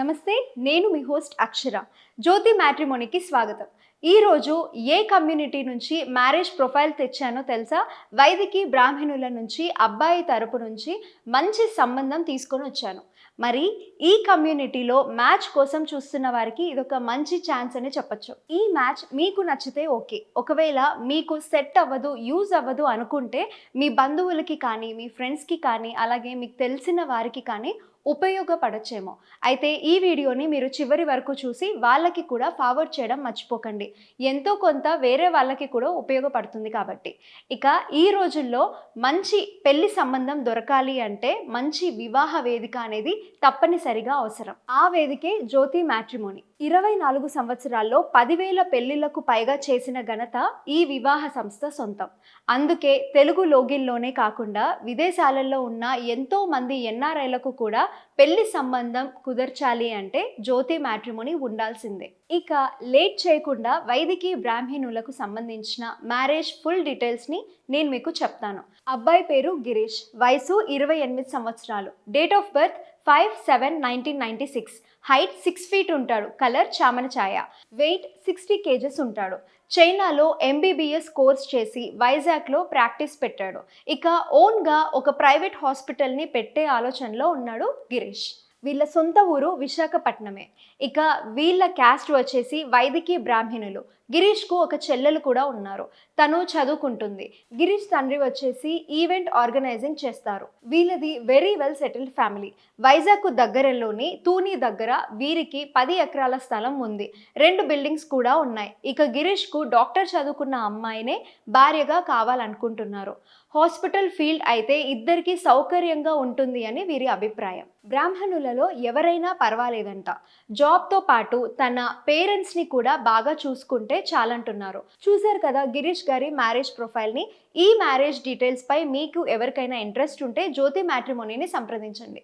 నమస్తే నేను మీ హోస్ట్ అక్షర. జ్యోతి మ్యాట్రిమోనీకి స్వాగతం. ఈరోజు ఏ కమ్యూనిటీ నుంచి మ్యారేజ్ ప్రొఫైల్ తెచ్చానో తెలుసా? వైదికి బ్రాహ్మణుల నుంచి అబ్బాయి తరపు నుంచి మంచి సంబంధం తీసుకొని వచ్చాను. మరి ఈ కమ్యూనిటీలో మ్యాచ్ కోసం చూస్తున్న వారికి ఇదొక మంచి ఛాన్స్ అని చెప్పొచ్చు. ఈ మ్యాచ్ మీకు నచ్చితే ఓకే. ఒకవేళ మీకు సెట్ అవ్వదు యూజ్ అవ్వదు అనుకుంటే మీ బంధువులకి కానీ మీ ఫ్రెండ్స్కి కానీ అలాగే మీకు తెలిసిన వారికి కానీ ఉపయోగపడచ్చేమో. అయితే ఈ వీడియోని మీరు చివరి వరకు చూసి వాళ్ళకి కూడా ఫార్వర్డ్ చేయడం మర్చిపోకండి. ఎంతో కొంత వేరే వాళ్ళకి కూడా ఉపయోగపడుతుంది కాబట్టి. ఇక ఈ రోజుల్లో మంచి పెళ్ళి సంబంధం దొరకాలి అంటే మంచి వివాహ వేదిక అనేది తప్పనిసరిగా అవసరం. ఆ వేదికే జ్యోతి మ్యాట్రిమోని. ఇరవై నాలుగు సంవత్సరాల్లో పదివేల పెళ్ళిళ్ళకు పైగా చేసిన ఘనత ఈ వివాహ సంస్థ సొంతం. అందుకే తెలుగు లోగిల్లోనే కాకుండా విదేశాలలో ఉన్న ఎంతో మంది ఎన్ఆర్ఐలకు కూడా పెళ్ళి సంబంధం కుదర్చాలి అంటే జ్యోతి మ్యాట్రిమోని ఉండాల్సిందే. ఇక లేట్ చేయకుండా వైదికీ బ్రాహ్మణులకు సంబంధించిన మ్యారేజ్ ఫుల్ డీటెయిల్స్ని నేను మీకు చెప్తాను. అబ్బాయి పేరు గిరీష్. వయసు ఇరవై ఎనిమిది సంవత్సరాలు. Date of birth five seven nineteen ninety six. Height six feet ఉంటాడు. కలర్ చామన ఛాయ వెయిట్ సిక్స్టీ కేజెస్ ఉంటాడు. చైనాలో ఎంబీబీఎస్ కోర్స్ చేసి వైజాగ్లో ప్రాక్టీస్ పెట్టాడు. ఇక ఓన్గా ఒక ప్రైవేట్ హాస్పిటల్ని పెట్టే ఆలోచనలో ఉన్నాడు గిరీష్. వీళ్ళ సొంత ఊరు విశాఖపట్నమే. ఇక వీళ్ళ క్యాస్ట్ వచ్చేసి వైదికీ బ్రాహ్మణులు. గిరీష్కు ఒక చెల్లెలు కూడా ఉన్నారు. తను చదువుకుంటుంది. గిరీష్ తండ్రి వచ్చేసి ఈవెంట్ ఆర్గనైజింగ్ చేస్తారు. వీళ్ళది వెరీ వెల్ సెటిల్డ్ ఫ్యామిలీ. వైజాగ్కు దగ్గరలోని తూని దగ్గర వీరికి పది ఎకరాల స్థలం ఉంది. రెండు బిల్డింగ్స్ కూడా ఉన్నాయి. ఇక గిరీష్కు డాక్టర్ చదువుకున్న అమ్మాయినే భార్యగా కావాలనుకుంటున్నారు. హాస్పిటల్ ఫీల్డ్ అయితే ఇద్దరికీ సౌకర్యంగా ఉంటుంది అని వీరి అభిప్రాయం. బ్రాహ్మణులలో ఎవరైనా పర్వాలేదంట. జాబ్తో పాటు తన పేరెంట్స్ని కూడా బాగా చూసుకుంటే చాలంటున్నారు. చూశారు కదా గిరీష్ గారి మ్యారేజ్ ప్రొఫైల్ని ఈ మ్యారేజ్ డీటెయిల్స్ పై మీకు ఎవరికైనా ఇంట్రెస్ట్ ఉంటే జ్యోతి మ్యాట్రిమోనీని సంప్రదించండి.